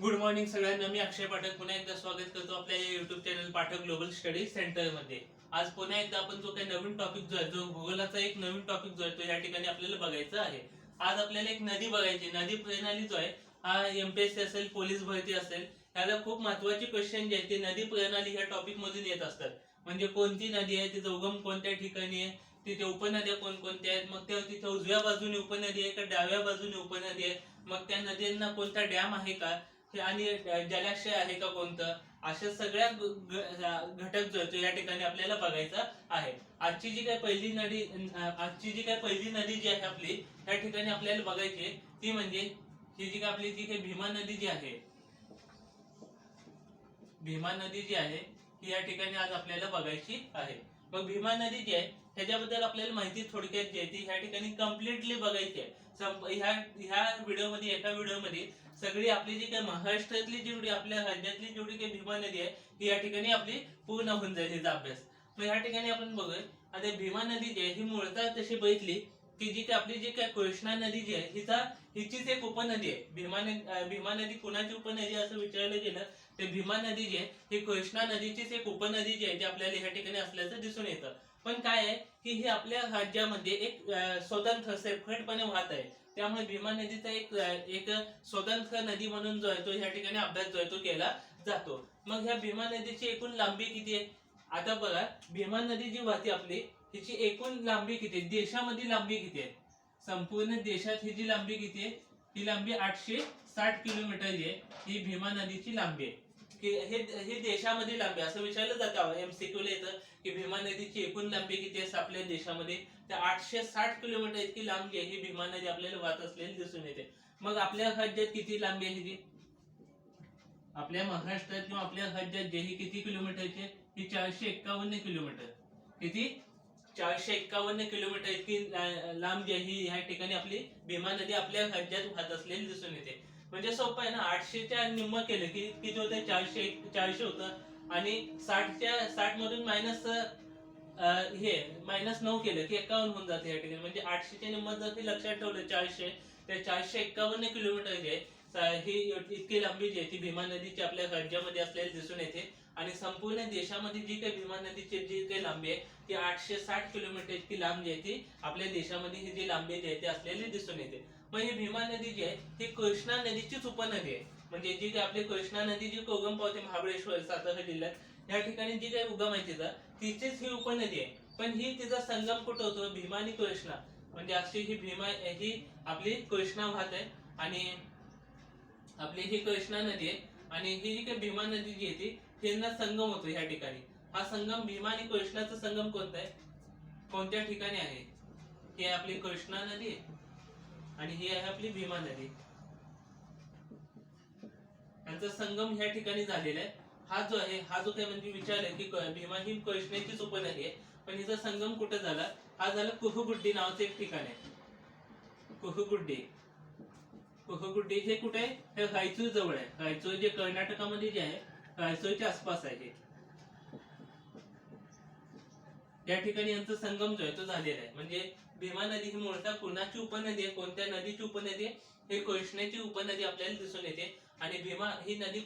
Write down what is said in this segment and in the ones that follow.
Good morning सगळ्यांना. मी अक्षय पाठक. पुन्हा एकदा स्वागत करतो आपल्या YouTube channel Pathak global study सेंटरमध्ये. आज पुन्हा एकदा आपण जो काही नवीन टॉपिक जो आहे जो भूगोलाचा एक नवीन टॉपिक जो आहे तो या ठिकाणी आपल्याला बघायचा आहे. आज आपल्याला एक नदी बघायची नदी प्रणाली जो आहे हा एमपीएससी असेल पोलीस भरती असेल याला खूप महत्वाची क्वेश्चन जे आहे ते नदी प्रणाली ह्या टॉपिक मधून येत असतात. म्हणजे कोणती नदी आहे तिचा उगम कोणत्या ठिकाणी आहे तिथे उपनद्या कोणकोणत्या आहेत मग त्या तिथे उजव्या बाजूने उपनदी आहे का डाव्या बाजूने उपनदी आहे मग त्या नद्यांना कोणता डॅम आहे का हे आणि जलाशय आहे का कोणतं अशा सगळ्या घटक जो आहे या ठिकाणी आपल्याला बघायचा आहे. आजची जी काही पहिली नदी आजची जी काही पहिली नदी जी आहे आपली त्या ठिकाणी आपल्याला बघायची ती म्हणजे ही जी काय आपली जी काही भीमा नदी जी आहे भीमा नदी जी आहे ही या ठिकाणी आज आपल्याला बघायची आहे. मग भीमा नदी जी आहे ह्याच्याबद्दल आपल्याला माहिती थोडक्यात जी आहे ती ह्या ठिकाणी कम्प्लिटली बघायची आहे. ह्या ह्या व्हिडिओमध्ये एका व्हिडिओमध्ये सगळी आपली जी काही महाराष्ट्रातली जेवढी आपल्या राज्यातली जेवढी काही भीमा नदी आहे ती या ठिकाणी आपली पूर्ण होऊन जाईल हिचा अभ्यास. मग या ठिकाणी आपण बघूया आता भीमा नदी जी आहे ही मूळतः तशी बघितली की जी काही आपली जी काय कृष्णा नदी जी आहे हिचा हिचीच एक उपनदी आहे. भीमा नदी भीमा नदी कुणाची उपनदी असं विचारलं गेलं तर भीमा नदी जी आहे ही कृष्णा नदीचीच एक उपनदी जी आहे ती आपल्याला ह्या ठिकाणी असल्याचं दिसून येतं. पण काय आहे की ही आपल्या राज्यामध्ये एक स्वतंत्र सेपरेटपणे वाहत आहे. त्यामुळे भीमा नदीचा एक एक स्वतंत्र नदी म्हणून जो आहे तो ह्या ठिकाणी अभ्यास जो आहे तो केला जातो. मग ह्या भीमा नदीची एकूण लांबी किती आहे? आता बघा भीमा नदी जी वाहते आपली हिची एकूण लांबी किती आहे? देशामध्ये लांबी किती आहे? संपूर्ण देशात ही जी लांबी किती आहे? ही लांबी आठशे साठ किलोमीटर आहे. ही भीमा नदीची लांबी आहे. की हे हे देशामध्ये लांबी असं विचारलं जातं एमसीक्यू ला येतं की भीमा नदीची एकूण लांबी किती असते आपल्या देशामध्ये? तर आठशे साठ किलोमीटर इतकी लांबी आहे. ही भीमा नदी आपल्याला वाहत असलेली दिसून येते. मग आपल्या राज्यात किती लांबी आहे ही? आपल्या महाराष्ट्रात किंवा आपल्या राज्यात जे ही किती किलोमीटरची आहे? ही चारशे एक्कावन्न किलोमीटर. किती? चारशे एक्कावन्न किलोमीटर इतकी लांब जी आहे ही. ह्या ठिकाणी आपली भीमा नदी आपल्या राज्यात वाहत असलेली दिसून येते. म्हणजे सोपं आहे ना आठशेच्या निम्म केलं की किती होतं? चारशे चारशे होतं. आणि साठच्या साठ मधून मायनस हे मायनस नऊ केलं की एकावन्न होऊन जाते या ठिकाणी. म्हणजे आठशेच्या निम्म जर ते लक्षात ठेवलं चारशे तर चारशे एक्कावन्न किलोमीटर जे आहे ही इतकी लांबी जी आहे ती भीमा नदीची आपल्या राज्यामध्ये असलेली दिसून येते. आणि संपूर्ण देशामध्ये जी काही भीमा नदीची जी काही लांबी आहे ती आठशे साठ किलोमीटर इतकी लांब जी आहे ती आपल्या देशामध्ये ही जी लांबी जी आहे ती असलेली दिसून येते. मग ही भीमा नदी जी आहे ही कृष्णा नदीचीच उपनदी आहे. म्हणजे जी काही आपली कृष्णा नदी जी उगम पावते महाबळेश्वर सातारा जिल्ह्यात या ठिकाणी जी काही उगम आहे तिचा तिचीच ही उपनदी आहे. पण ही तिचा संगम कुठं होतो? भीमा आणि कृष्णा. म्हणजे अशी ही भीमा ही आपली कृष्णा वाहत आहे आणि आपली ही कृष्णा नदी आहे. आणि ही जी काही भीमा नदी जी आहे ती त्यांना संगम होतो ह्या ठिकाणी. हा संगम भीमा आणि कृष्णाचा संगम कोणता आहे? कोणत्या ठिकाणी आहे? ही आहे आपली कृष्णा नदी आणि ही आहे आपली भीमा नदी. यांचा संगम ह्या ठिकाणी झालेला आहे. हा जो आहे हा जो काही म्हणजे विचार आहे की भीमा ही कृष्णेचीच उपनदी आहे. पण हिचा संगम कुठे झाला? हा झाला कुहुगुड्डी नावाचं एक ठिकाण आहे. कुहुगुड्डी. कुहुगुड्डी हे कुठे आहे? हे रायचूर जवळ आहे. रायचूर जे कर्नाटकामध्ये जे आहे रायचूरच्या आसपास आहे या ठिकाणी यांचा संगम जो आहे तो झालेला आहे. म्हणजे भीमा नदी ही मूळतः कुणाची उपनदी आहे कोणत्या नदीची उपनदी आहे? हे कृष्णेची उपनदी आपल्याला दिसून येते. आणि भीमा ही नदी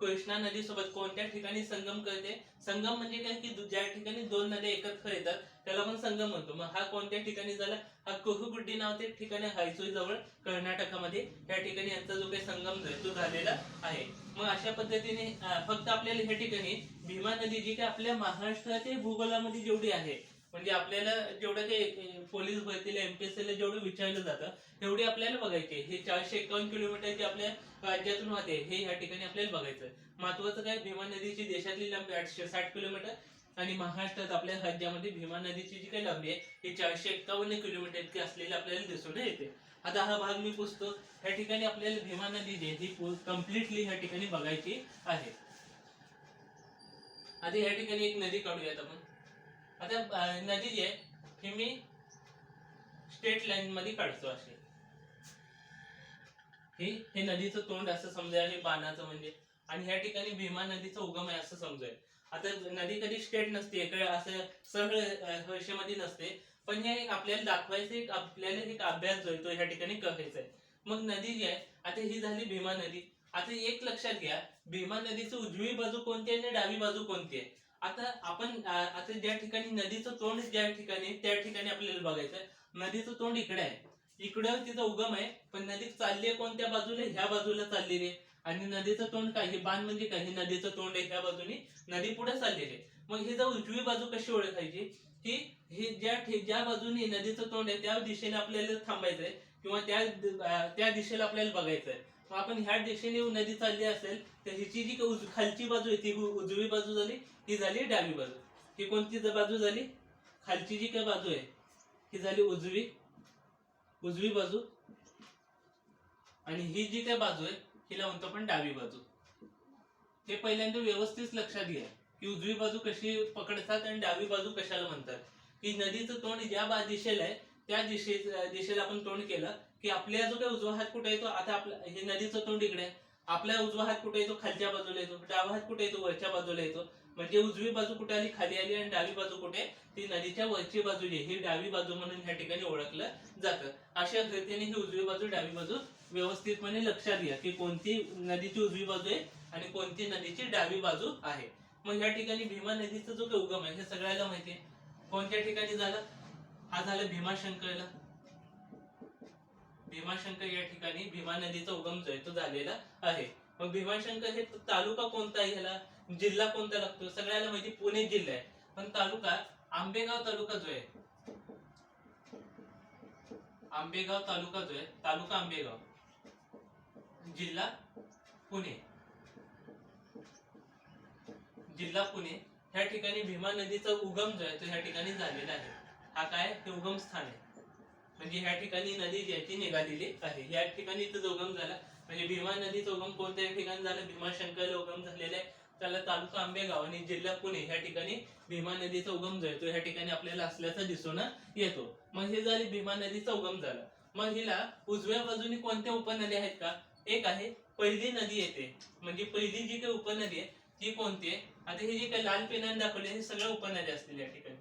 कृष्णा नदी सोबत कोणत्या ठिकाणी संगम करते? संगम म्हणजे काय? की ज्या ठिकाणी दोन नद्या एकत्र येतात त्याला आपण संगम म्हणतो. मग हा कोणत्या ठिकाणी झाला? हा कुहुगुड्डी नावाचे ठिकाणी ठिकाण जवळ कर्नाटकामध्ये. त्या ठिकाणी यांचा जो काही संगम तो झालेला आहे. मग अशा पद्धतीने फक्त आपल्याला ह्या ठिकाणी भीमा नदी जी काही आपल्या महाराष्ट्राच्या भूगोलामध्ये जेवढी आहे म्हणजे आपल्याला जेवढं ते पोलीस भरतीला एमपीएससीला जेवढं विचारलं जातं तेवढी आपल्याला बघायची. हे चारशे एकावन्न किलोमीटर जे आपल्या राज्यातून होते हे या ठिकाणी आपल्याला बघायचं. महत्वाचं काय भीमा नदीची देशातली लांबी आठशे साठ किलोमीटर आणि महाराष्ट्रात आपल्या राज्यामध्ये भीमा नदीची जी काही लांबी आहे ही चारशे एक्कावन्न किलोमीटर इतकी असलेली आपल्याला दिसून येते. आता हा भाग मी पुसतो. ह्या ठिकाणी आपल्याला भीमा नदी जी आहे ही कम्प्लिटली ह्या ठिकाणी बघायची आहे. आता ह्या ठिकाणी एक नदी काढूयात आपण. आता नदी जी आहे ही मी स्टेट लाईन मध्ये काढतो अशी. हे हे नदीचं तोंड असं समजा हे बाणाचं म्हणजे आणि ह्या ठिकाणी भीमा नदीचा उगम आहे असं समजाय. आता नदी कधी स्टेट नसते असं सरळ रेषेमध्ये नसते पण हे एक आपल्याला दाखवायचं एक आपल्याला एक अभ्यास जो तो ह्या ठिकाणी करायचा आहे मग नदी जी आहे आता ही झाली भीमा नदी. आता एक लक्षात घ्या भीमा नदीची उजवी बाजू कोणती आहे आणि डावी बाजू कोणती आहे? आता आपण आता ज्या ठिकाणी नदीचं तोंड ज्या ठिकाणी त्या ठिकाणी आपल्याला बघायचं आहे. नदीचं तोंड इकडे आहे. इकडं तिचा उगम आहे पण नदी चालली आहे कोणत्या बाजूला ह्या बाजूला चाललेली आहे. आणि नदीचं तोंड काय? हे बाण म्हणजे काय? हे नदीचं तोंड आहे ह्या बाजूनी. नदी पुढे चाललेली आहे. मग ही जर उजवी बाजू कशी ओळखायची? की हे ज्या ज्या बाजूने नदीचं तोंड आहे त्या दिशेने आपल्याला थांबायचंय आहे किंवा त्या त्या दिशेला आपल्याला बघायचं आहे आपण ह्या दिशेने नदी चालली असेल तर हिची जी उज- खालची बाजू आहे ती उजवी बाजू झाली ही झाली डावी बाजू. ही कोणती बाजू झाली? खालची जी काही बाजू आहे ही झाली उजवी उजवी बाजू. आणि ही जी काही बाजू आहे हिला म्हणतो आपण डावी बाजू. हे पहिल्यांदा व्यवस्थित लक्षात घ्या की उजवी बाजू कशी पकडतात आणि डावी बाजू कशाला म्हणतात. की नदीचं तोंड ज्या दिशेला आहे त्या दिशे दिशेला आपण तोंड केलं की आपल्या जो काही उजवा हात कुठे येतो आता आपला हे नदीचं तोंड इकडे आहे. आपला उजवा हात कुठे येतो खालच्या बाजूला येतो. डावा हात कुठे येतो वरच्या बाजूला येतो. म्हणजे उजवी बाजू कुठे आली खाली आली आणि डावी बाजू कुठे ती नदीच्या वरची बाजू जी आहे, ही डावी बाजू म्हणून ह्या ठिकाणी ओळखलं जातं. अशा रीतीने ही उजवी बाजू डावी बाजू व्यवस्थितपणे लक्षात घ्या की कोणती नदीची उजवी बाजू आहे आणि कोणती नदीची डावी बाजू आहे. मग या ठिकाणी भीमा नदीचा जो काही उगम आहे हे सगळ्याला माहिती आहे. कोणत्या ठिकाणी झाला? हा झाला भीमाशंकरला. भीमाशंकर या ठिकाणी भीमा नदीचा उगम जो आहे तो झालेला आहे. मग भीमाशंकर हे तालुका कोणता आहे ह्याला? जिल्हा कोणता लागतो? सगळ्याला माहिती पुणे जिल्हा आहे. पण तालुका आंबेगाव तालुका जो आहे आंबेगाव तालुका जो आहे तालुका आंबेगाव जिल्हा पुणे. जिल्हा पुणे ह्या ठिकाणी भीमा नदीचा उगम जो आहे तो ह्या ठिकाणी झालेला आहे. हा काय? हे उगम स्थान आहे. म्हणजे ह्या ठिकाणी नदी जी आहे ती निघालेली आहे. या ठिकाणी इथं उगम झाला. म्हणजे भीमा नदीचा उगम कोणत्या ठिकाणी झाला? भीमाशंकरला उगम झालेला आहे. त्याला तालुका आंबेगाव आणि जिल्हा पुणे ह्या ठिकाणी भीमा नदीचा उगम जो तो ह्या ठिकाणी आपल्याला असल्याचा दिसून येतो. मग हे झाली भीमा नदीचा उगम झाला. मग हिला उजव्या बाजूने कोणत्या उपनद्या आहेत का? एक आहे पहिली नदी येते. म्हणजे पहिली जी काही उपनदी आहे ती कोणती आहे? आता ही जी काही लाल पेनाने दाखवली हे सगळ्या उपनद्या असतील या ठिकाणी.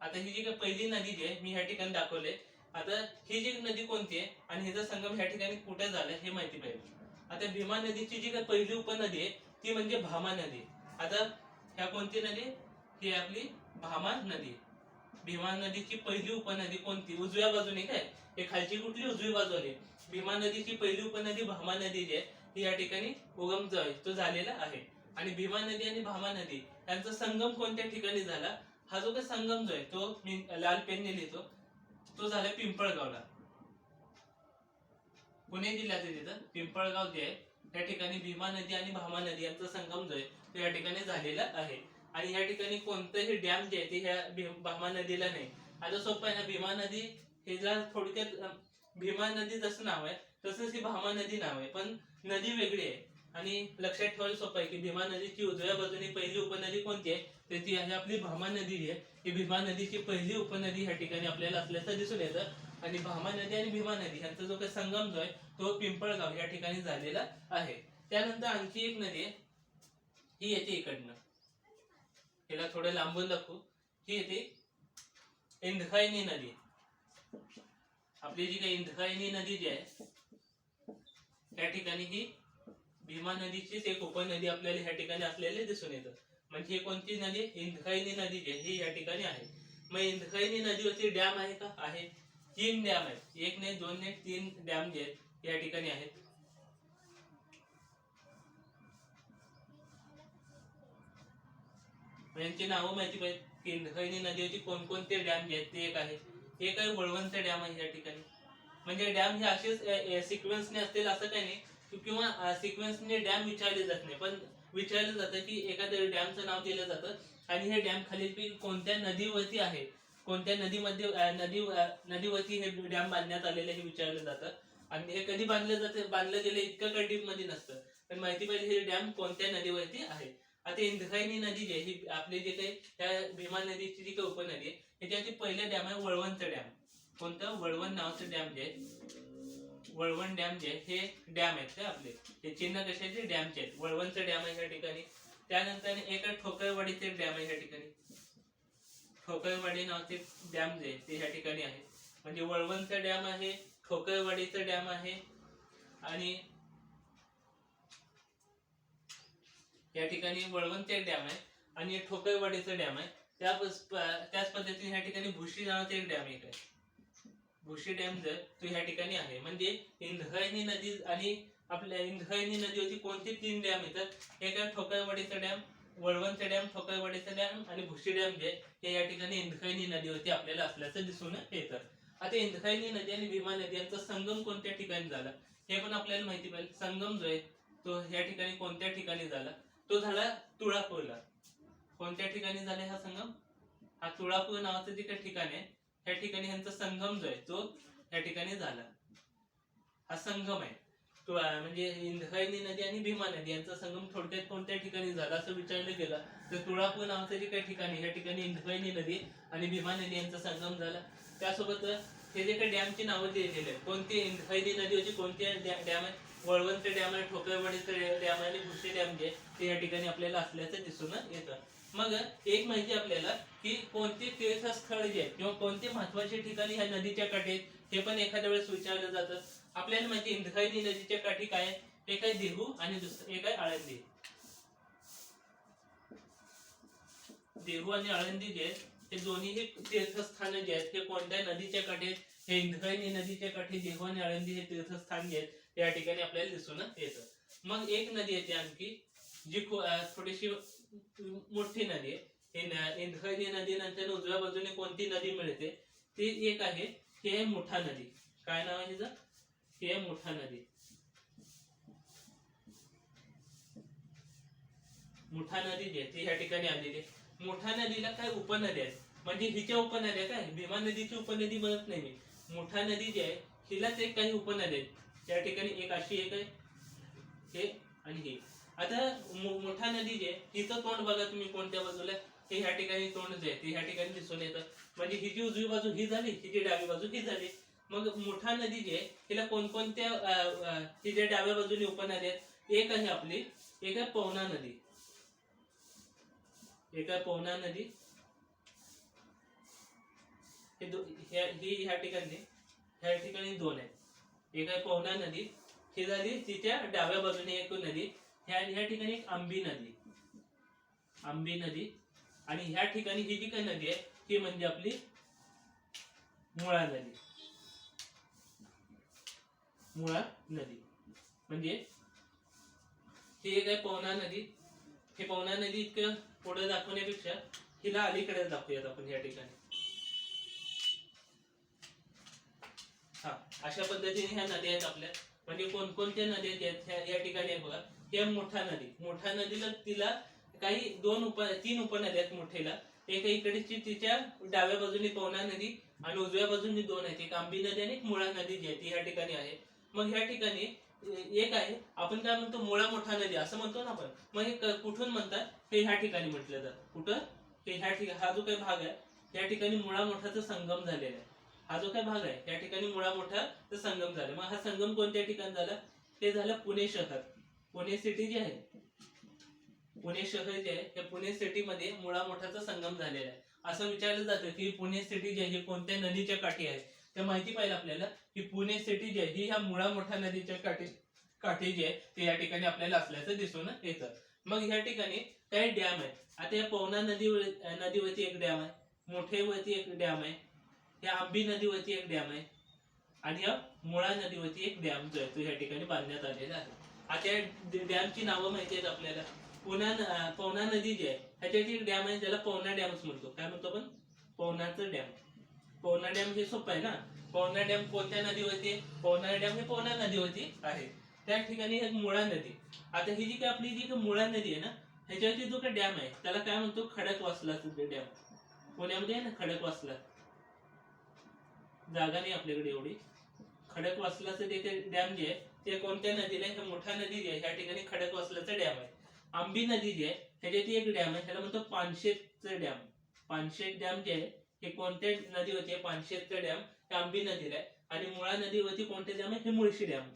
आता ही जी काही पहिली नदी जी आहे मी ह्या ठिकाणी दाखवले आता ही जी नदी कोणती आहे आणि हिचा संगम ह्या ठिकाणी कुठे झाला हे माहिती पाहिजे. आता भीमा नदीची जी काही पहिली उपनदी आहे ती म्हणजे भामा नदी आता ह्या कोणती नदी ही आपली भामा नदी भीमा नदीची पहिली उपनदी कोणती? उजव्या बाजूने काय? हे खालची कुठली? उजवी बाजू आली भीमा नदीची पहिली उपनदी भामा नदी जी आहे ही या ठिकाणी उगम जो आहे तो झालेला आहे. आणि भीमा नदी आणि भामा नदी यांचा संगम कोणत्या ठिकाणी झाला? हा जो काही संगम जो आहे तो मी लाल पेनने लिहितो. तो झाला पिंपळगावला. पुणे जिल्ह्यात आहे तिथं पिंपळगाव जे आहे त्या ठिकाणी भीमा नदी आणि भामा नदी यांचा संगम जो आहे तो या ठिकाणी झालेला आहे. आणि या ठिकाणी कोणतंही डॅम जे आहे ते ह्या भामा नदीला नाही. आता सोपं आहे ना भीमा नदी हे जर थोडक्यात भीमा नदी जसं नाव आहे तसंच ही भामा नदी नाव आहे. पण नदी वेगळी आहे. आणि लक्षात ठेवायला सोपं आहे की भीमा नदीची उजव्या बाजूने पहिली उपनदी कोणती आहे तर ती आहे आपली भामा नदी आहे. ही भीमा नदीची पहिली उपनदी ह्या ठिकाणी आपल्याला असल्याचं दिसून येतं. आणि भामा नदी आणि भीमा नदी यांचा जो काही संगम जो आहे तो पिंपळगाव या ठिकाणी झालेला आहे. त्यानंतर आणखी एक नदी आहे. ही येते इकडनं. हिला थोडं लांबून दाखवू. ही येते इंधकायनी नदी. आपली जी काही इंधकायनी नदी जी आहे त्या ठिकाणी ही भीमा नदीचीच एक उपनदी आपल्याला ह्या ठिकाणी असलेली दिसून येतं. म्हणजे हे कोणती नदी? इंधकायनी नदी जी आहे. ही या ठिकाणी आहे. मग इंधकायनी नदीवरती डॅम आहे का? आहे. तीन डॅम आहेत. एक नाही दोन नाही तीन डॅम जे आहेत या ठिकाणी आहेत. यांची नावं माहिती पाहिजे. की नदीवरती कोणकोणते डॅम जे आहेत ते एक आहे. एक आहे वळवंत डॅम आहे या ठिकाणी. म्हणजे डॅम हे असेच सिक्वेन्सने असतील असं काही नाही. किंवा सिक्वेन्सने डॅम विचारले जात नाही. पण विचारलं जातं की एखाद्या डॅमचं नाव दिलं जातं आणि हे डॅम खालील कोणत्या नदीवरती आहे? कोणत्या नदीमध्ये नदी नदीवरती हे डॅम बांधण्यात आलेलं हे विचारलं जातं. आणि हे कधी बांधलं जातं? बांधलं गेलं इतकं काही मध्ये नसतं. पण माहिती पाहिजे हे डॅम कोणत्या नदीवरती आहे? आता इंद्रायणी नदी जी आहे ही आपली जे काही त्या भीमा नदीची जी काही उपनदी आहे ह्याच्यावरती पहिलं डॅम आहे वळवंत डॅम. कोणतं? वळवण नावाचं डॅम जे आहे. वळवण डॅम जे आहे हे डॅम आहेत ते आपले? हे चिन्ह कशाचे? डॅमचे आहेत. वळवणचं डॅम आहे या ठिकाणी. त्यानंतर एक ठोकरवाडीचे डॅम आहे या ठिकाणी. ठोकरवाडी नावाचे डॅम जे ते ह्या ठिकाणी आहे म्हणजे वळवणचं डॅम आहे ठोकरवाडीचा डॅम आहे आणि या ठिकाणी वळवणचे एक डॅम आहे आणि ठोकरवाडीचा डॅम आहे. त्या त्याच पद्धतीने ह्या ठिकाणी भुशी नावाचे एक डॅम एक आहे भुशी डॅम जर तो ह्या ठिकाणी आहे. म्हणजे इंद्रायणी नदी आणि आपल्या इंद्रायणी नदीवरती कोणते तीन डॅम येतात? एक आहे ठोकळवाडीचा डॅम वळवणचा डॅम ठोकळवाडीचा डॅम आणि भुशी डॅम जे हे या ठिकाणी इंद्रायणी नदीवरती आपल्याला असल्याचं दिसून येतं. आता इंद्रायणी नदी आणि भीमा नदी यांचा संगम कोणत्या ठिकाणी झाला? हे पण आपल्याला माहिती पाहिजे. संगम जो आहे तो ह्या ठिकाणी कोणत्या ठिकाणी झाला? तो झाला तुळापूरला. कोणत्या ठिकाणी झाला हा संगम? हा तुळापूर नावाचं जे काही ठिकाण आहे ह्या ठिकाणी ह्यांचा संगम जो आहे तो या ठिकाणी झाला. हा संगम आहे. म्हणजे इंद्रायणी नदी आणि भीमा नदी यांचा संगम थोडक्यात कोणत्या ठिकाणी झाला असं विचारलं गेलं तर तुळापूर नावाचं जे काही ठिकाण आहे या ठिकाणी इंद्रायणी नदी आणि भीमा नदी यांचा संगम झाला. त्यासोबत हे जे काही डॅमची नावं दिलेली आहेत कोणती इंद्रायणी नदी होती कोणत्या डॅम आहे वळवंत डॅम आहे ठोकरवाडीचं डॅम आहे आणि भुसे डॅम जे ते या ठिकाणी आपल्याला असल्याचं दिसून येतं. मग एक माहिती आपल्याला की कोणते तीर्थस्थळ जे आहे किंवा कोणते महत्त्वाचे ठिकाणी ह्या नदीच्या काठी आहेत हे पण एखाद्या वेळेस विचारलं जातं. आपल्याला माहिती इंद्रायणी नदीच्या काठी काय आहे? एक आहे देहू आणि दुसरं एक आहे आळंदी? देहू आणि आळंदी जे आहेत हे दोन्ही तीर्थस्थान जे आहेत हे कोणत्या नदीच्या काठी आहेत? हे इंद्रायणी नदीच्या काठी देहू आणि आळंदी हे तीर्थस्थान जे आहेत या ठिकाणी आपल्याला दिसून येतं. मग एक नदी येते आणखी जी थोडीशी मोठी नदी आहे. न- इंद्रायणी नदी नंतर उजव्या बाजूने कोणती नदी मिळते? ती एक आहे ती आहे मुठा नदी. काय नाव आहे तिचं ती आहे मुठा नदी. मुठा नदी जी आहे ती ह्या ठिकाणी आलेली आहे. मुठा नदीला काय उपनदी आहेत? म्हणजे हिच्या उपनद्या काय? भीमा नदीची उपनदी म्हणत नाही मी. मुठा नदी जी आहे हिलाच एक काही उपनदी आहेत. त्या ठिकाणी एक अशी एक आहे हे आणि हे. आता मोठा नदी जे आहे, तिचं तोंड बघा तुम्ही कोणत्या बाजूला. हे ह्या ठिकाणी तोंड जे आहे ते ह्या ठिकाणी दिसून येतं. म्हणजे हिची उजवी बाजू ही झाली हिची डावी बाजू ही झाली. मग मोठा नदी जी आहे तिला कोणकोणत्या अं, अं, डाव्या बाजूने उपनदी आहेत एक आहे आपली एक आहे पवना नदी. एक आहे पवना नदी. हे दो- ही ह्या ठिकाणी ह्या ठिकाणी दोन आहेत. एक आहे पवना नदी ही झाली तिच्या डाव्या बाजूने एक नदी. ह्या ह्या ठिकाणी एक आंबी नदी. आंबी नदी. आणि ह्या ठिकाणी ही जी काही नदी आहे ती म्हणजे आपली मुळा नदी. मुळा नदी. म्हणजे ही एक आहे पवना नदी. हे पवना नदी इतकं पुढे दाखवण्यापेक्षा हिला अलीकडे दाखवूयात आपण या ठिकाणी. हा अशा पद्धतीने ह्या नद्या आहेत आपल्या. म्हणजे कोणकोणत्या नद्या आहेत ह्या या ठिकाणी बघा. हे मोठा नदी. मोठा नदीला तिला काही दोन उप तीन उपनद्या आहेत मोठेला. एक इकडची तिच्या डाव्या बाजूने पवना नदी आणि उजव्या बाजूने दोन आहेत. एक आंबी नदी आणि एक मुळा नदी जी आहे ती ह्या ठिकाणी आहे. मग ह्या ठिकाणी एक आहे आपण काय म्हणतो मुळा मोठा नदी असं म्हणतो ना आपण. मग हे कुठून म्हणतात? हे ह्या ठिकाणी म्हटलं जातं. कुठं? हे ह्या ठिकाणी हा जो काही भाग आहे या ठिकाणी मुळा मोठाचा संगम झालेला आहे. हा जो काही भाग आहे या ठिकाणी मुळा मोठा संगम झाला. मग हा संगम कोणत्या ठिकाणी झाला? हे झालं पुणे शहर. पुणे सिटी जी आहे पुणे शहर जे आहे हे पुणे सिटी मध्ये मुळा मोठाचा संगम झालेला आहे. असं विचारलं जातं की पुणे सिटी जी आहे ही कोणत्या नदीच्या काठी आहे तर माहिती पाहिजे आपल्याला की पुणे सिटी जी आहे ही ह्या मुळा मोठा नदीच्या काठी काठी जी आहे ते या ठिकाणी आपल्याला असल्याचं दिसून येतं. मग ह्या ठिकाणी काही डॅम आहे आता या पवना नदीवर नदीवरती एक डॅम आहे. मोठेवरती एक डॅम आहे. या आंबी नदीवरती एक डॅम आहे. आणि या मुळा नदीवरती एक डॅम जो आहे तो या ठिकाणी बांधण्यात आलेला आहे. आता डॅमची नावं माहिती आहेत आपल्याला. पुन्हा पवना नदी जी आहे ह्याच्यावरती डॅम आहे त्याला पवना डॅमच म्हणतो. काय म्हणतो आपण? पवनाचं डॅम. पवना डॅम हे सोपं आहे ना? पवना डॅम कोणत्या नदीवरती आहे? पवना डॅम हे पवना नदीवरती आहे. त्या ठिकाणी मुळा नदी. आता ही जी काय आपली जी मुळा नदी आहे ना ह्याच्यावरती जो काही डॅम आहे त्याला काय म्हणतो? खडक वासला डॅम. पुण्यामध्ये आहे ना खडक वासला जागा नाही आपल्याकडे एवढी. खडक वासलाचं डॅम जे आहे ते कोणत्या नदीला आहे? मोठा नदी जे आहे ह्या ठिकाणी खडकवासलाच डॅम आहे. आंबी नदी जी आहे ह्याच्यात एक डॅम आहे ह्याला म्हणतो पानशेतचं डॅम. पानशेत डॅम जे आहे हे कोणत्या नदीवरती आहे? पानशेतचं डॅम हे आंबी नदीला आहे. आणि मुळा नदीवरती कोणते डॅम आहे? हे मुळशी डॅम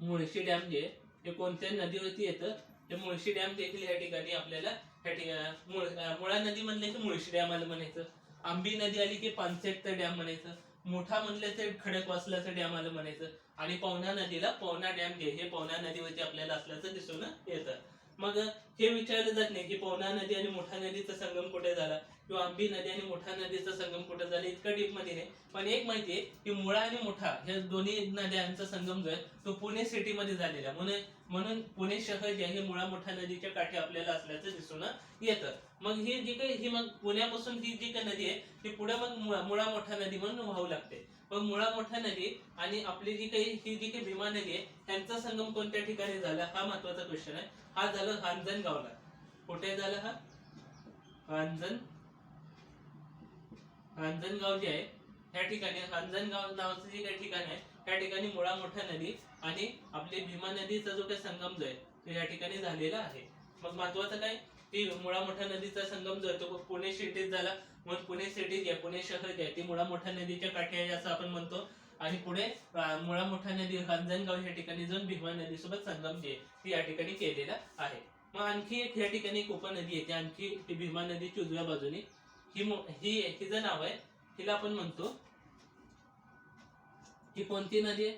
मुळशी डॅम जे आहे हे कोणत्या नदीवरती येतं? हे मुळशी डॅम देखील या ठिकाणी आपल्याला ह्या ठिकाणी मुळा नदी म्हणलं की मुळशी डॅम आलं म्हणायचं. आंबी नदी आली की पानसेटचा डॅम म्हणायचं. मोठा म्हणलं तर खडक वाचल्याचं डॅम आलं म्हणायचं. आणि पवना नदीला पवना डॅम घे. हे पवना नदीवरती आपल्याला असल्याचं दिसून येतं. मग हे विचारलं जात नाही की पवना नदी आणि मोठा नदीचा संगम कुठे झाला? किंवा आंबी नदी आणि मोठा नदीचा संगम कुठे झाला? इतका डीपमध्ये नाही पण एक माहिती आहे की मुळा आणि मोठा ह्या दोन्ही नद्यांचा संगम जो आहे तो पुणे सिटीमध्ये झालेला म्हणून म्हणून पुणे शहर जे आहे मुळा मोठा नदीच्या काठी आपल्याला असल्याचं दिसून येतं. मग ही जी काही ही मग पुण्यापासून ही जी काही नदी आहे ती पुढे मग मुळा मुळा मोठा नदी म्हणून वाहू लागते. मग मुळा मोठा नदी आणि आपली जी काही ही जी काही भीमा नदी आहे त्यांचा संगम कोणत्या ठिकाणी झाला हा महत्त्वाचा क्वेश्चन आहे. हा झाला हांजन गावला. कुठे झाला हा? हांजन हांजनगाव जे आहे ह्या ठिकाणी हांजनगाव नावाचं जे काही ठिकाण आहे त्या ठिकाणी मुळा मोठा नदी आणि आपली भीमा नदीचा जो काही संगम जो आहे तो या ठिकाणी झालेला आहे. मग महत्वाचं काय? ती मुळा मोठा नदीचा संगम जो तो पुणे सिटीत झाला. मग पुणे सिटी घ्या पुणे शहर घ्या. ती मुळा मोठा नदीच्या काठी आहे असं आपण म्हणतो. आणि पुढे मुळा मोठा नदी हांजणगाव या ठिकाणी जाऊन भीमा नदीसोबत संगम जे आहे ती या ठिकाणी केलेला आहे. मग आणखी एक या ठिकाणी एक उपनदी आहे ती आणखी ती भीमा नदीची उजव्या बाजूने. ही ही हिचं नाव आहे हिला आपण म्हणतो. ही कोणती नदी आहे?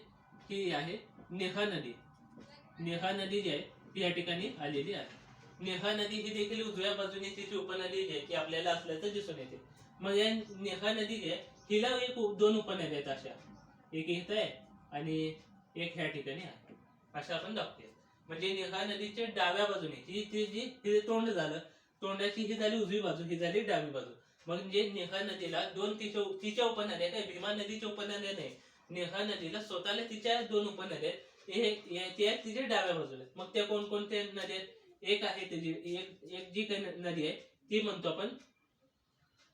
ही आहे नेहा नदी. नेहा नदी जी आहे ती या ठिकाणी आलेली आहे. नेहा नदी ही देखील उजव्या बाजूने तिची उपनदी जी आहे ती आपल्याला असल्याचं दिसून येते. मग या नेहा नदी जी आहे हिला एक दोन उपनद्या आहेत अशा. एक इथं आहे आणि एक ह्या ठिकाणी आहे. अशा आपण दाखवते म्हणजे नेहा नदीच्या डाव्या बाजूने ही ती जी हिचं तोंड झालं तोंडाची ही झाली उजवी बाजू ही झाली डावी बाजू. म्हणजे नेहा नदीला दोन तिच्या तिच्या उपनद्या काय भीमा नदीच्या उपनद्या नाही नेहा नदीला स्वतःला तिच्या दोन उपनद्या आहेत. हे आहेत तिच्या डाव्या बाजूला मग त्या कोणकोणत्या नद्या आहेत? एक आहे त्याची एक एक जी काही नदी आहे ती म्हणतो आपण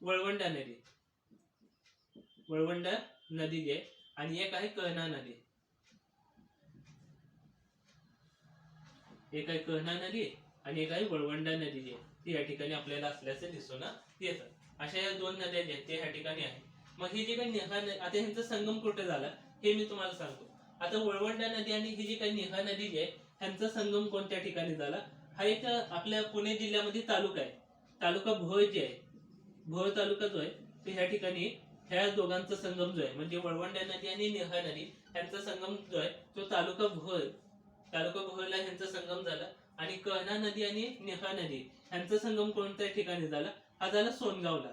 वळवंडा नदी. वळवंडा नदी जी आहे आणि एक आहे कहना नदी. एक आहे कहना नदी आणि एक आहे वळवंडा नदी जी आहे. ती या ठिकाणी आपल्याला असल्याचं दिसून येतं. अशा या दोन नद्या ज्या आहेत ते ह्या ठिकाणी आहे मग ही जी काही नेहा नदी आता ह्यांचा संगम कुठे झाला हे मी तुम्हाला सांगतो. आता वळवंडा नदी आणि ही जी काही नेहा नदी जी आहे ह्यांचा संगम कोणत्या ठिकाणी झाला? हा एक आपल्या पुणे जिल्ह्यामध्ये तालुका आहे. तालुका भोळ जे आहे भोळ तालुका जो आहे तो ह्या ठिकाणी ह्या दोघांचा संगम जो आहे म्हणजे वळवंड्या नदी आणि निहा नदी ह्यांचा संगम जो आहे तो तालुका भोळ तालुका भोळला ह्यांचा संगम झाला आणि कहना नदी आणि निहा नदी ह्यांचा संगम कोणत्या ठिकाणी झाला? हा झाला सोनगावला.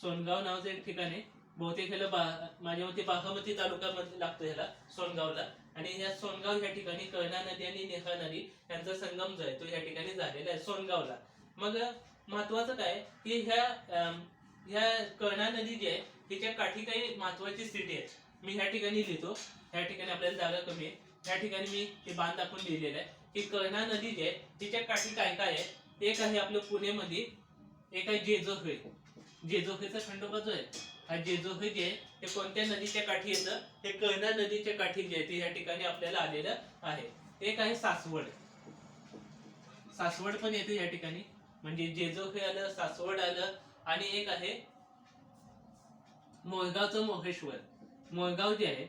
सोनगाव नावाचं एक ठिकाण आहे. बहुतेक ह्याला बा माझ्या मते बारामती तालुका लागतो ह्याला सोनगावला. आणि या सोनगाव या ठिकाणी कर्णा नदी आणि नेहा नदी यांचा संगम जो आहे तो या ठिकाणी झालेला आहे सोनगावला. मग महत्वाचं काय की ह्या ह्या कहना नदी जी आहे तिच्या काठी काही महत्वाची सिटी आहे मी ह्या ठिकाणी लिहितो. ह्या ठिकाणी आपल्याला जागा कमी आहे. ह्या ठिकाणी मी हे बांध आपण लिहिलेलं आहे की कर्णा नदी जी आहे तिच्या काठी काय काय आहे एक आहे आपलं पुणेमध्ये एक आहे जेजोहे जेजोहेचा खंडोबा जो आहे हा जेजुरी जे आहे कोणत्या नदीच्या काठी येतं? हे कहना नदीच्या काठी जे आहे ते या ठिकाणी आपल्याला आलेलं आहे. एक आहे सासवड. सासवड पण येते या ठिकाणी. म्हणजे जेजोहे आलं सासवड आलं आणि एक आहे मोळगावचं मोहेश्वर. मोळगाव जे आहे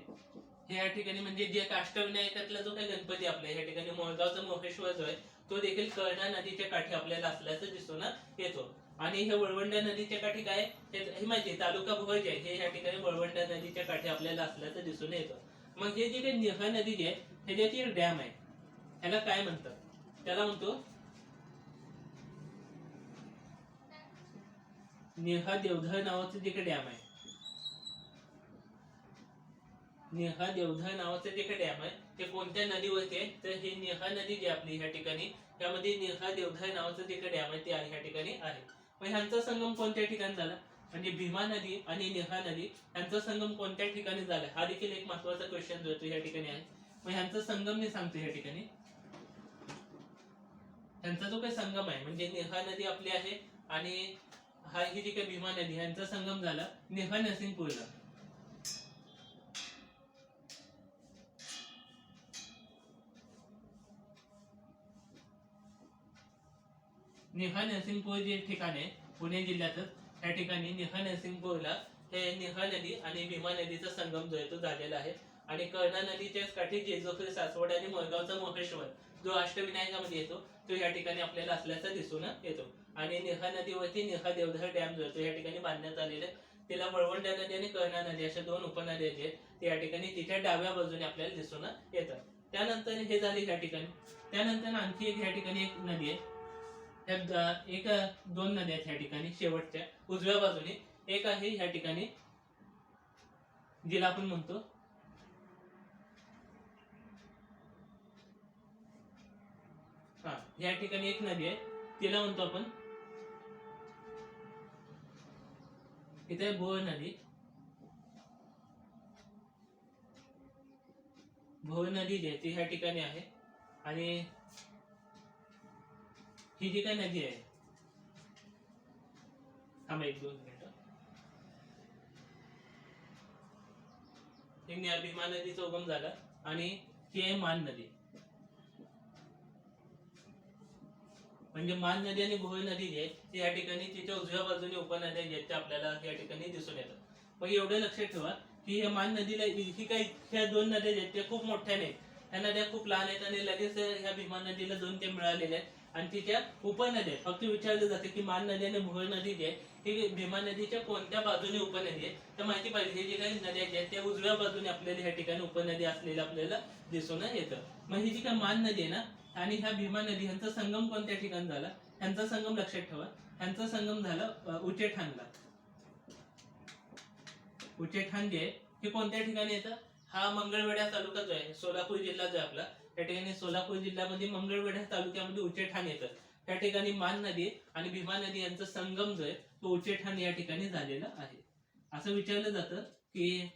हे या ठिकाणी म्हणजे जे काष्टविनायकातला जो काही गणपती आपला या ठिकाणी मोळगावचा मोहेश्वर जो आहे तो देखील कळणा नदीच्या काठी आपल्याला असल्याचं दिसून येतो. आणि हे वळवंडा नदीच्या काठी काय? हे माहिती तालुका भोर जे आहे. हे या ठिकाणी वळवंडा नदीच्या काठी आपल्याला असल्याचं दिसून येतं. मग हे जे काही निहा नदी जी आहे ह्याच्यात एक डॅम आहे. ह्याला काय म्हणतात? त्याला म्हणतो नेहा देवधर नावाचं जे काही डॅम आहे. नेहा देवधर नावाचं जे काही डॅम आहे ते कोणत्या नदीवरती आहे? तर ही नेहा नदी जी आहे आपली ह्या ठिकाणी त्यामध्ये नेहा देवधर नावाचं जे काही डॅम आहे ते ह्या ठिकाणी आहे. मग ह्यांचा संगम कोणत्या ठिकाणी झाला? म्हणजे भीमा नदी आणि नेहा नदी यांचा संगम कोणत्या ठिकाणी झाला? हा देखील एक महत्त्वाचा क्वेश्चन जो या ठिकाणी आहे. मग ह्यांचा संगम मी सांगतो या ठिकाणी. त्यांचा जो काही संगम आहे म्हणजे नेहा नदी आपली आहे आणि हा ही जी काही भीमा नदी यांचा संगम झाला नेहा नरसिंगपूरला निहा नरसिंगपूर जे ठिकाण आहे पुणे जिल्ह्यातच त्या ठिकाणी निहा नरसिंगपूरला हे निहा नदी आणि भीमा नदीचा संगम जो आहे तो झालेला आहे. आणि कर्णा नदीच्या काठी जेजोखरी सासवड आणि मोरगावचा मोहेश्वर जो अष्टविनायकामध्ये येतो तो या ठिकाणी आपल्याला असल्याचा दिसून येतो. आणि निहा नदीवरती निहा देवधर डॅम जो आहे तो या ठिकाणी बांधण्यात आलेला आहे. तिला वळवंड्या नदी आणि कर्णा नदी अशा दोन उपनद्या जे आहेत ते या ठिकाणी तिच्या डाव्या बाजूने आपल्याला दिसून येतात. त्यानंतर हे झाले या ठिकाणी. त्यानंतर आणखी एक या ठिकाणी एक नदी आहे ह्या एक दोन नद्या आहेत ह्या ठिकाणी शेवटच्या उजव्या बाजूने. एक आहे ह्या ठिकाणी जिला आपण म्हणतो हा या ठिकाणी एक नदी आहे तिला म्हणतो आपण इथे आहे नदी. भोर नदी जी आहे ती ह्या ठिकाणी आहे. आणि ही जी काही नदी आहे. थांबा एक दोन मिनिट. एक न्या- भीमा नदीचा उगम झाला आणि ही आहे मान नदी. म्हणजे मान नदी आणि भोर नदी जी आहे ती या ठिकाणी तिच्या उजव्या बाजूने उपनद्या आहेत त्या आपल्याला या ठिकाणी दिसून येतात. मग एवढं लक्षात ठेवा की या मान नदीला ही काही ह्या दोन नद्या आहेत त्या खूप मोठ्या नाहीत. ह्या नद्या खूप लहान आहेत आणि लगेच ह्या भीमा नदीला दोन ते मिळालेले आहेत. आणि तिच्या उपनद्या आहेत. फक्त विचारलं जाते की मान नदी आणि भोर नदी जी आहे ही भीमा नदीच्या कोणत्या बाजूने उपनदी आहे तर माहिती पाहिजे हे जे काही नद्या ज्या आहेत त्या उजव्या बाजूने आपल्याला ह्या ठिकाणी उपनदी असलेल्या आपल्याला दिसून येतं. मग ही जी काय मान नदी आहे ना आणि ह्या भीमा नदी ह्यांचा संगम कोणत्या ठिकाणी झाला? ह्यांचा संगम लक्षात ठेवा. ह्यांचा संगम झाला अ, उचेठाणला. उचेठाण जे आहे हे कोणत्या ठिकाणी येतं? हा मंगळवेढा तालुका जो आहे सोलापूर जिल्हा जो आहे आपला. त्या ठिकाणी सोलापूर जिल्ह्यामध्ये मंगळवेढा तालुक्यामध्ये उचेठाण येतं. त्या ठिकाणी मान नदी आणि भीमा नदी यांचा संगम जो आहे तो उचेठाण या ठिकाणी झालेला आहे. असं विचारलं जातं की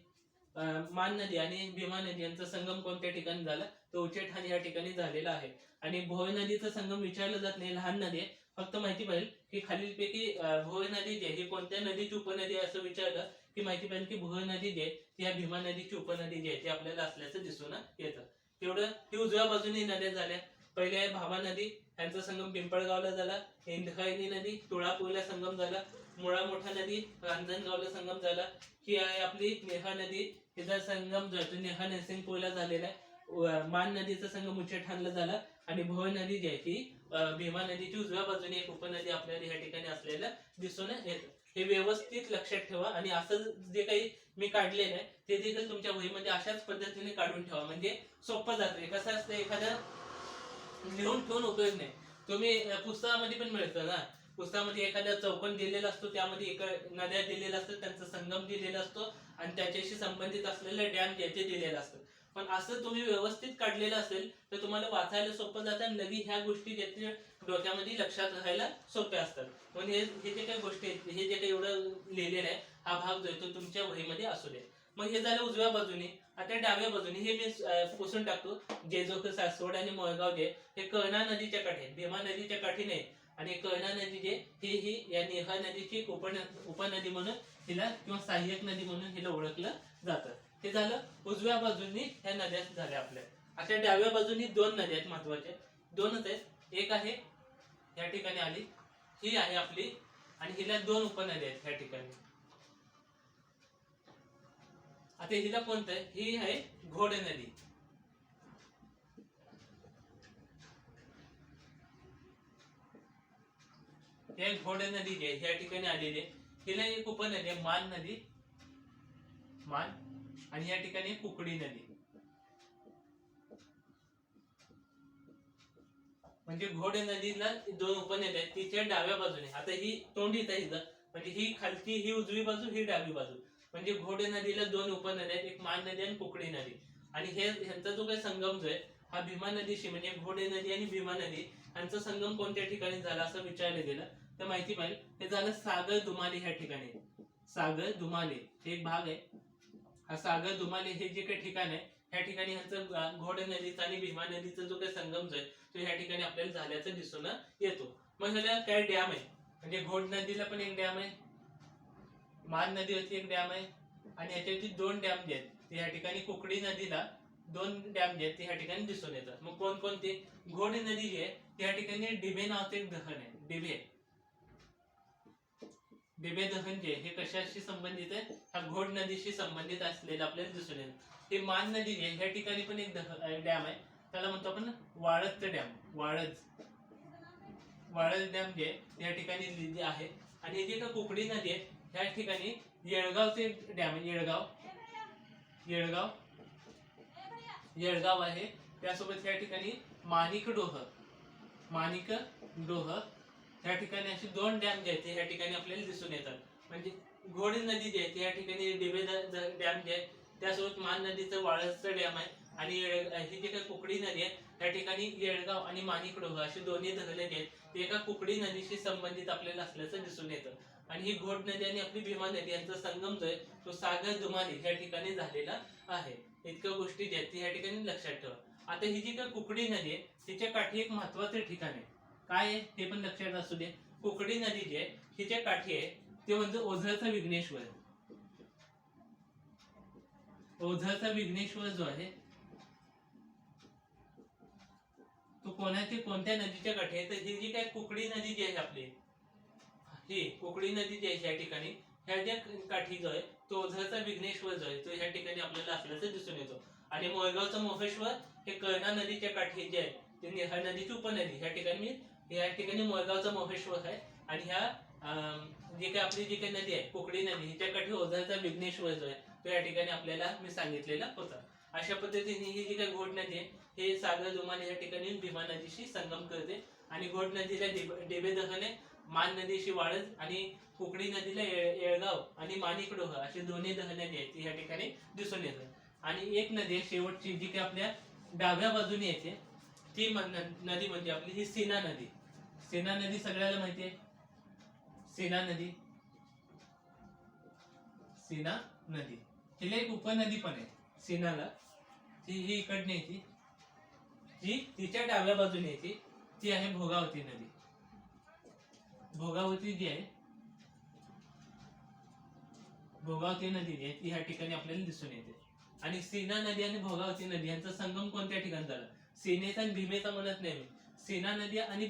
मान नदी आणि भीमा नदी यांचा संगम कोणत्या ठिकाणी झाला? तो उचेठाण या ठिकाणी झालेला आहे. आणि भोय नदीचा संगम विचारलं जात नाही लहान नदी आहे. फक्त माहिती पाहिजे की खालीलपैकी अं, भोय नदी जी आहे ही कोणत्या नदीची उपनदी आहे असं विचारलं की माहिती पाहिजे की भोय नदी जी आहे ती या भीमा नदीची उपनदी जी आहे ती आपल्याला असल्याचं दिसून येतं. तेवढं ही उजव्या बाजूने नद्या झाल्या. पहिले आहे भावा नदी यांचा संगम पिंपळगावला झाला. हिंदखायनी नदी तुळापूरला संगम झाला. मुळा मोठा नदी रांजणगावला संगम झाला. ही आहे आपली नेहा नदी. हिचा संगम नेहा नरसिंगपूरला झालेला आहे. मान नदीचा संगम उच्चठाणला झाला. आणि भव नदी जी आहे ती भीमा नदीची उजव्या बाजूने एक उपनदी आपल्याला या ठिकाणी असलेलं दिसून येतं. हे व्यवस्थित लक्षात ठेवा आणि असं जे काही मी काढलेलं आहे ते देखील तुमच्या वहीमध्ये अशाच पद्धतीने काढून ठेवा. म्हणजे सोपं जातं. कसं असतं एखादं लिहून ठेवून उपयोग नाही. तुम्ही पुस्तकामध्ये पण मिळतं ना. पुस्तकामध्ये एखादा चौकन दिलेला असतो त्यामध्ये एका नद्या दिलेल्या असतात त्यांचा संगम दिलेला असतो आणि त्याच्याशी संबंधित असलेले डॅम ज्याचे दिलेलं असतं. पण असं तुम्ही व्यवस्थित काढलेलं असेल तर तुम्हाला वाचायला सोपं जातं आणि लगेच ह्या गोष्टी त्याच्या डोक्यामध्ये लक्षात राहायला सोप्या असतात. म्हणजे हे जे काही गोष्टी आहेत हे जे काही एवढं लिहिलेलं आहे हा भाग जो आहे तो तुमच्या वहीमध्ये असू दे. मग हे झालं उजव्या बाजूने आता डाव्या बाजूने हे मी पुसून टाकतो. जेजोक सासवड आणि मोळगाव जे हे कळणा नदीच्या काठी आहेत भीमा नदीच्या काठी नाही आणि कळणा नदी जे ही ही या नेहा नदीची उपन उपनदी म्हणून हिला किंवा सहाय्यक नदी म्हणून हिला ओळखलं जातं. हे झालं उजव्या बाजूनी ह्या नद्या झाल्या आपल्या. आता डाव्या बाजूनी दोन नद्या आहेत महत्त्वाच्या दोनच आहेत. एक आहे या ठिकाणी आली. ही आहे आपली. आणि हिला दोन उपनद्या आहेत ह्या ठिकाणी. आता हिला कोणतं आहे? ही आहे घोड नदी. हे घोड नदी जी आहे या ठिकाणी आलेली आहे. हिला एक उपनदी आहे मान नदी. मान. आणि या ठिकाणी कुकडी नदी. म्हणजे घोडे नदीला दोन उपनद्या आहेत तिच्या डाव्या बाजूने. आता ही तोंडीत आहे म्हणजे ही खालची ही उजवी बाजू ही डावी बाजू. म्हणजे घोडे नदीला दोन उपनद्या आहेत एक मान नदी आणि कुकडी नदी. आणि हे ह्यांचा जो काही संगम जो आहे हा भीमा नदीशी म्हणजे घोडे नदी आणि भीमा नदी यांचा संगम कोणत्या ठिकाणी झाला असं विचारलं गेलं तर माहिती पाहिजे. हे झालं सागर दुमाली ह्या ठिकाणी. सागर दुमाले हे एक भाग आहे. हा सागर दुमाले हे जे काही ठिकाण आहे ह्या ठिकाणी ह्याचं घोड नदीचा आणि भीमा नदीचा जो काही संगम जो आहे तो ह्या ठिकाणी आपल्याला झाल्याचं दिसून येतो. मग ह्याला काय डॅम आहे? म्हणजे घोड नदीला पण एक डॅम आहे मान नदीवरती एक डॅम आहे आणि ह्याच्यावरती दोन डॅम जे आहेत ते ह्या ठिकाणी कुकडी नदीला दोन डॅम जे आहेत ते ह्या ठिकाणी दिसून येतात. मग कोणकोणते? घोड नदी जी आहे त्या ठिकाणी डिबे नावाचं एक दहन आहे डिबे. डिबे जे म्हणजे हे कशाशी संबंधित आहे? हा घोड नदीशी संबंधित असलेलं आपल्याला दिसून येईल. हे मान नदी आहे ह्या ठिकाणी पण एक डॅम आहे. त्याला म्हणतो आपण वाळद डॅम वाळद वाळद डॅम जे या ठिकाणी लिहिली आहे. आणि जी जे का कोकणी नदी आहे. ह्या ठिकाणी येळगावचे डॅम आहे. येळगाव. येळगाव. येळगाव आहे. त्यासोबत या ठिकाणी माणिक डोह. माणिक डोह. या ठिकाणी असे दोन डॅम जे आहेत या ठिकाणी आपल्याला दिसून येतात. म्हणजे घोड नदी जी आहे या ठिकाणी डिबे डॅम जे आहे त्यासोबत मान नदीचं वाळसचं डॅम आहे आणि ही जी काही कुकडी नदी आहे त्या ठिकाणी येळगाव आणि माणिकडोह अशी दोन्ही धरले जे आहेत ते एका कुकडी नदीशी संबंधित आपल्याला असल्याचं दिसून येतं. आणि ही घोड नदी आणि आपली भीमा नदी यांचा संगम जो आहे तो सागर दुमानी या ठिकाणी झालेला आहे. इतक्या गोष्टी ज्या आहेत या ठिकाणी लक्षात ठेवा. आता ही जी काही कुकडी नदी आहे तिच्या काठी एक महत्वाचं ठिकाण आहे. काय आहे ते पण लक्षात असू दे. कोकडी नदी जी आहे तिच्या काठी आहे ते म्हणजे ओझरचा विघ्नेश्वर ओझरचा विघ्नेश्वर जो आहे तो कोणाची कोणत्या नदीच्या काठी आहे? तर ही जी काय कुकडी नदी जी आहे आपली ही कुकडी नदी जी आहे या ठिकाणी ह्या ज्या काठी जो आहे तो ओझरचा विघ्नेश्वर जो आहे तो ह्या ठिकाणी आपल्याला असल्याचं दिसून येतो. आणि मोळगावचा मोफेश्वर हे कर्णा नदीच्या काठी जे आहे ते निहा नदीची उपनदी ह्या ठिकाणी मी या ठिकाणी मोरगावचा मोहेश्वर आहे. आणि ह्या जे जी काही आपली जी काही नदी आहे कोकडी नदी हिच्याकडे ओझरचा विघ्नेश्वर जो आहे तो या ठिकाणी आपल्याला मी सांगितलेला होता. अशा पद्धतीने ही जी काही घोड नदी आहे हे सागर दुमाने या ठिकाणी भीमा नदीशी संगम करते. आणि घोड नदीला डेबे दहने मान नदीशी वाळज आणि कोकडी नदीला येळगाव आणि माणिकडोह अशी दोन्ही दहने आहेत ती या ठिकाणी दिसून येतात. आणि एक नदी आहे शेवटची जी काही आपल्या डाव्या बाजूने येते ती नदी म्हणजे आपली ही सीना नदी. सेना नदी सगळ्याला माहिती आहे सेना नदी. सेना नदी. तिला एक उपनदी पण आहे सेनाला. ती ही इकडने येते. जी तिच्या डाव्या बाजूने येते. ती आहे भोगावती नदी. भोगावती जी आहे भोगावती नदी जी आहे ती ह्या ठिकाणी आपल्याला दिसून येते. आणि सेना नदी आणि भोगावती नदी यांचा संगम कोणत्या ठिकाणी झाला? सेनेचा आणि भीमेचा म्हणत नाही मी. सीना नदी आणि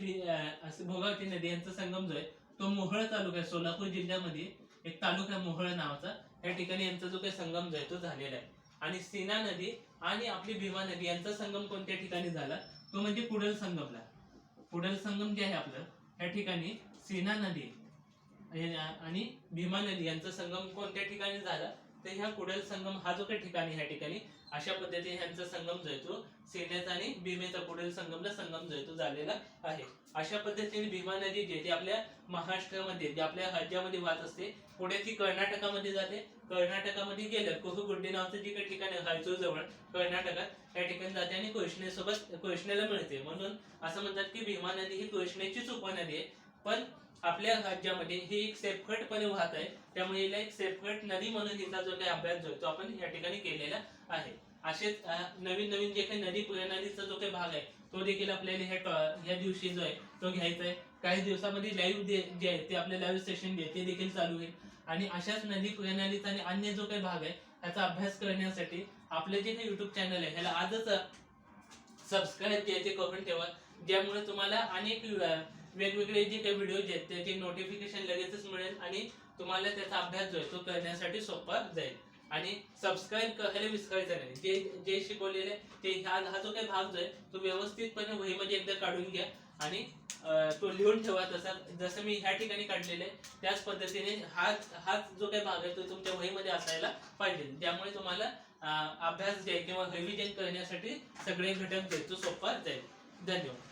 भोगावती नदी यांचा संगम जो आहे तो मोहळ तालुका सोलापूर जिल्ह्यामध्ये एक तालुका आहे मोहोळ नावाचा. त्या ठिकाणी यांचा जो काही संगम जो आहे तो झालेला आहे. आणि सीना नदी आणि आपली भीमा नदी यांचा संगम कोणत्या ठिकाणी झाला? तो म्हणजे कुडल संगमला. कुडल संगम जे आहे आपलं त्या ठिकाणी सीना नदी आणि भीमा नदी यांचा संगम कोणत्या ठिकाणी झाला? तर ह्या कुडल संगम हा जो काही ठिकाणी ह्या ठिकाणी अशा पद्धतीने ह्यांचा संगम जो आहे तो सेनेचा आणि भीमेचा पुढील संगमला संगम जो आहे तो झालेला आहे. अशा पद्धतीने भीमा नदी जी ती आपल्या महाराष्ट्रामध्ये जे आपल्या राज्यामध्ये वाहत असते पुढे ती कर्नाटकामध्ये जाते. कर्नाटकामध्ये गेल्यावर कोहुगुड्डी नावाचं जे काही ठिकाण आहे हायचूर जवळ कर्नाटकात त्या ठिकाणी जाते आणि कृष्णेसोबत कृष्णेला मिळते. म्हणून असं म्हणतात की भीमा नदी ही कृष्णेचीच उपनदी आहे. पण आपल्या राज्यामध्ये ही एक सेफकटपणे वाहत आहे. त्यामुळे हिला एक सेफकट नदी म्हणून हिचा जो काही अभ्यास जो आहे तो आपण या ठिकाणी केलेला आहे. असेच नवीन नवीन जे काही नदी प्रणालीचा जो काही भाग आहे तो देखील आपल्याला ह्या ह्या दिवशी जो आहे तो घ्यायचा आहे. काही दिवसामध्ये लाईव्ह जे आहे ते आपले लाईव्ह सेशन जे ते देखील चालू होईल. आणि अशाच नदी प्रणालीचा आणि अन्य जो काही भाग आहे त्याचा अभ्यास करण्यासाठी आपले जे काही युट्यूब चॅनल आहे ह्याला आजच सबस्क्राईब जे ते करून ठेवा. ज्यामुळे तुम्हाला अनेक वेगवेगळे जे काही व्हिडिओ जे आहेत त्याचे नोटिफिकेशन लगेचच मिळेल आणि तुम्हाला त्याचा अभ्यास जो आहे तो करण्यासाठी सोपा जाईल. आणि सबस्क्राईब करायला विसरायचं नाही. जे जे शिकवलेले ते हा हा जो काही भाग जो आहे तो व्यवस्थितपणे वहीमध्ये एकदा काढून घ्या. आणि तो लिहून ठेवा तसा जसं मी ह्या ठिकाणी काढलेले आहे त्याच पद्धतीने हा हाच जो काही भाग आहे तो तुमच्या वहीमध्ये असायला पाहिजे. त्यामुळे तुम्हाला अभ्यास जे किंवा रिव्हिजन करण्यासाठी सगळे घटक जे तो सोपा जाईल. धन्यवाद.